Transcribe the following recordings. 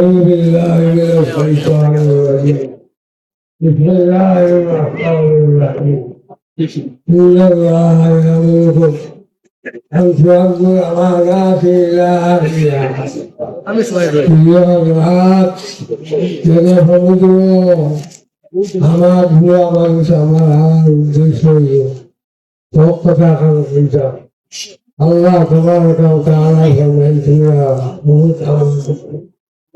أعوذ بالله من الشيطان الرجيم. بسم الله الرحمن الرحيم. إن الله يملك أن تؤدوا الأمانات إلى أهلها اليومات ينفذوا أما هو من سماه بالسوء وقف عن الكتاب. الله تبارك وتعالى فرمت فيها موت أمر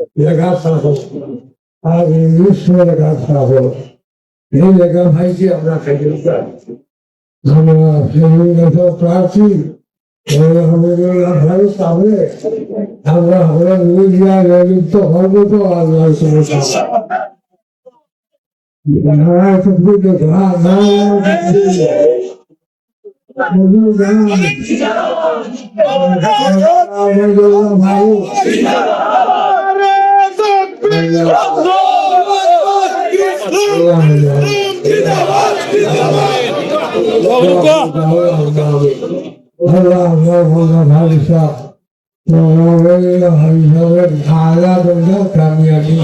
তোমার ওটাও তারা করবেন তোমরা বহুত আনন্দ লেখা থাকো আর বিশ্ব লেখা থাকো এই লেখা ভাইকে আমরা আমরা ভালো আমরা মিডিয়া নিযুক্ত হব তো আল্লাহ কামিয়াবি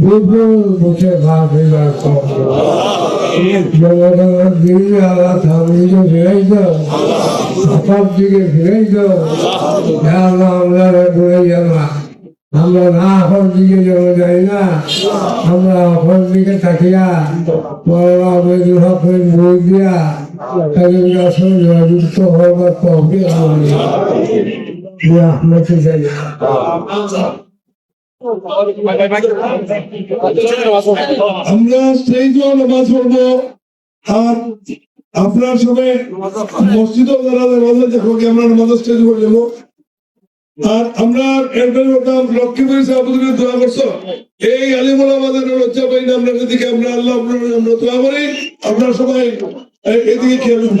বিপুল মুখে ভাবিবার জগন্নাথ গিরি আল্লাহ আমরা না দিকে যাই না। আমরা আপন দিকে বই দিয়া তাদের জয়যুক্ত যাই আমরা সেই পড়ব। আর আপনার সবাই মসজিদও যারা দেখো, কি আমরা নামাজ স্টেজ করে যাব আর আমরা এরপরে লক্ষ্মী লক্ষ্মীপুর আপনাদের দোয়া করছ এই আলিমুল আমাদের লজ্জা পাই না আমরা এদিকে আমরা আল্লাহ আমরা দোয়া করি আপনারা সবাই এদিকে খেয়াল রাখুন।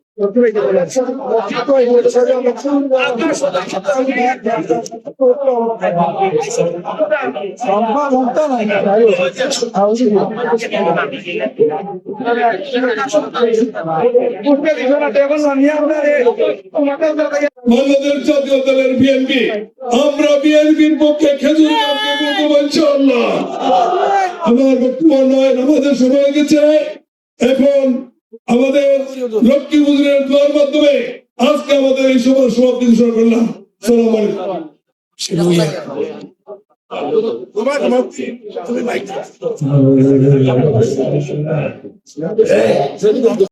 দলের বিএনপি আমরা বিএনপির পক্ষে খেজুর আমার বক্তব্য নয় আমাদের সময় গেছে এখন আমাদের লক্ষ্মী বুজুরের দোয়ার মাধ্যমে আজকে আমাদের এই সভার সমাপ্তি ঘোষণা করলাম। সালাম আলাইকুম।